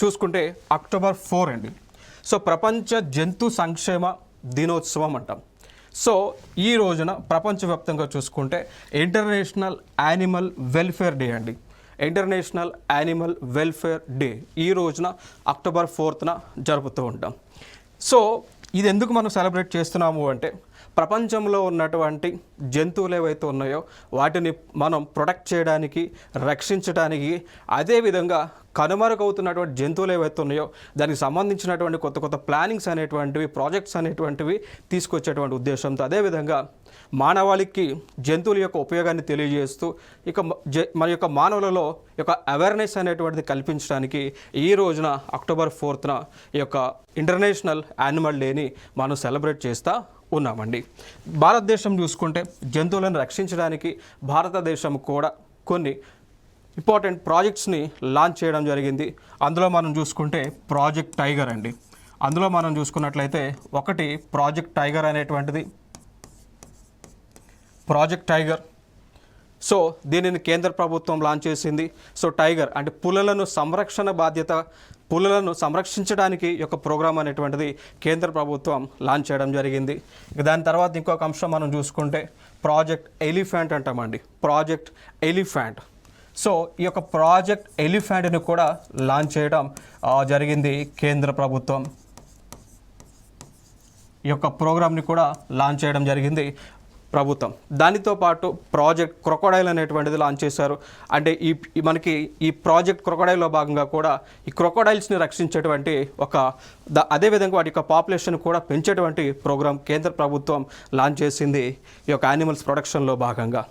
చూసుకుంటే October four అండి. So ప్రపంచ జంతు సంక్షేమ దినోత్సవం అంటాం. సో ఈ రోజున ప్రపంచవ్యాప్తంగా చూసుకుంటే ఇంటర్నేషనల్ యానిమల్ వెల్ఫేర్ డే అండి. ఇంటర్నేషనల్ యానిమల్ వెల్ఫేర్ డే ఈ రోజున అక్టోబర్ ఫోర్త్న జరుపుతూ ఉంటాం. సో ఇది ఎందుకు మనం సెలబ్రేట్ చేస్తున్నాము అంటే ప్రపంచంలో ఉన్నటువంటి జంతువులు ఏవైతే ఉన్నాయో వాటిని మనం ప్రొటెక్ట్ చేయడానికి రక్షించడానికి అదేవిధంగా కనుమరుగవుతున్నటువంటి జంతువులు ఏవైతే ఉన్నాయో దానికి సంబంధించినటువంటి కొత్త కొత్త ప్లానింగ్స్ అనేటువంటివి ప్రాజెక్ట్స్ అనేటువంటివి తీసుకొచ్చేటువంటి ఉద్దేశంతో అదేవిధంగా మానవాళికి జంతువుల యొక్క ఉపయోగాన్ని తెలియజేస్తూ ఇక మన యొక్క మానవులలో యొక్క అవేర్నెస్ అనేటువంటిది కల్పించడానికి ఈ రోజున అక్టోబర్ ఫోర్త్న ఈ యొక్క ఇంటర్నేషనల్ యానిమల్ డేని మనం సెలబ్రేట్ చేస్తూ ఉన్నామండి. భారతదేశం చూసుకుంటే జంతువులను రక్షించడానికి భారతదేశం కూడా కొన్ని ఇంపార్టెంట్ ప్రాజెక్ట్స్ని లాంచ్ చేయడం జరిగింది. అందులో మనం చూసుకుంటే ప్రాజెక్ట్ టైగర్ అండి. అందులో మనం చూసుకున్నట్లయితే ఒకటి ప్రాజెక్ట్ టైగర్ అనేటువంటిది. Project Tiger. సో దీనిని కేంద్ర ప్రభుత్వం లాంచ్ చేసింది. సో టైగర్ అంటే పులులను సంరక్షణ బాధ్యత పులులను సంరక్షించడానికి యొక్క ప్రోగ్రామ్ అనేటువంటిది కేంద్ర ప్రభుత్వం లాంచ్ చేయడం జరిగింది. ఇక దాని తర్వాత ఇంకొక అంశం మనం చూసుకుంటే ప్రాజెక్ట్ ఎలిఫెంట్ అంటామండి. Project Elephant. సో ఈ యొక్క ప్రాజెక్ట్ ఎలిఫెంట్ను కూడా లాంచ్ చేయడం జరిగింది కేంద్ర ప్రభుత్వం. ఈ యొక్క ప్రోగ్రామ్ని కూడా లాంచ్ చేయడం జరిగింది ప్రభుత్వం. దానితో పాటు ప్రాజెక్ట్ క్రొకడైల్ అనేటువంటిది లాంచ్ చేశారు. అంటే ఈ మనకి ఈ ప్రాజెక్ట్ క్రొకడైల్లో భాగంగా కూడా ఈ క్రొకడైల్స్ని రక్షించేటువంటి ఒక ద అదేవిధంగా వాటి యొక్క పాపులేషన్ కూడా పెంచేటువంటి ప్రోగ్రామ్ కేంద్ర ప్రభుత్వం లాంచ్ చేసింది ఈ యొక్క యానిమల్స్ ప్రొడక్షన్లో భాగంగా.